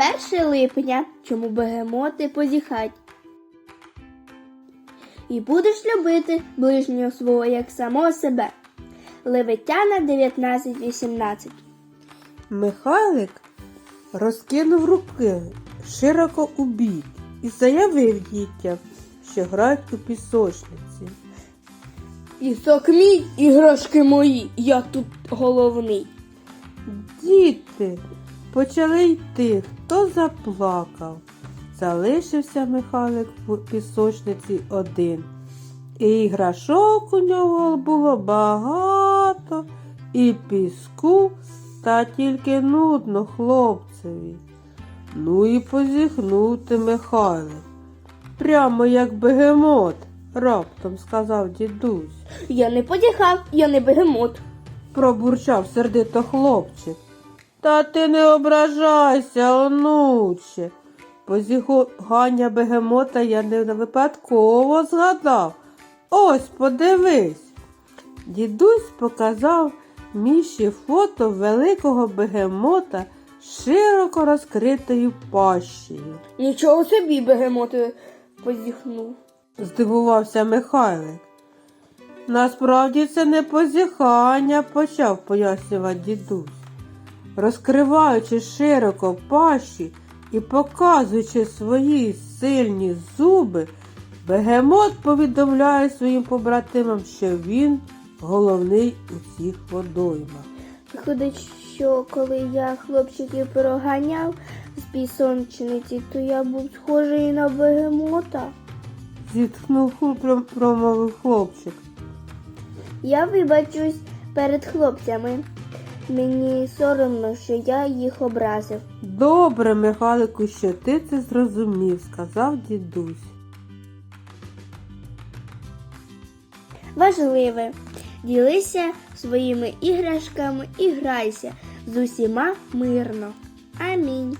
Перше липня, чому бегемоти позіхать. І будеш любити ближнього свого як самого себе. Левитяна 19.18 Михайлик розкинув руки широко у бік і заявив дітям, що грають у пісочниці. Ісок мій, іграшки мої, я тут головний. Діти почали йти, хто заплакав. Залишився Михайлик в пісочниці один. І іграшок у нього було багато, і піску, та тільки нудно хлопцеві. Ну і позіхнути Михайлик. Прямо як бегемот, раптом сказав дідусь. Я не подіхав, я не бегемот. пробурчав сердито хлопчик. Та ти не ображайся, онуче. Позігання бегемота я не випадково згадав. Ось подивись. Дідусь показав міші фото великого бегемота широко розкритою пащею. Нічого собі бегемоти позіхнув. Здивувався Михайлик. Насправді це не позіхання, почав пояснювати дідусь. Розкриваючи широко пащі і показуючи свої сильні зуби, бегемот повідомляє своїм побратимам, що він головний у цих водоймах. Виходить, що коли я хлопчиків проганяв з пісончниці, то я був схожий на бегемота. Зітхнув хлоп- промовив хлопчик. Я вибачусь перед хлопцями. Мені соромно, що я їх образив. Добре, Михайлику, що ти це зрозумів, сказав дідусь. Важливе. Ділися своїми іграшками і грайся з усіма мирно. Амінь.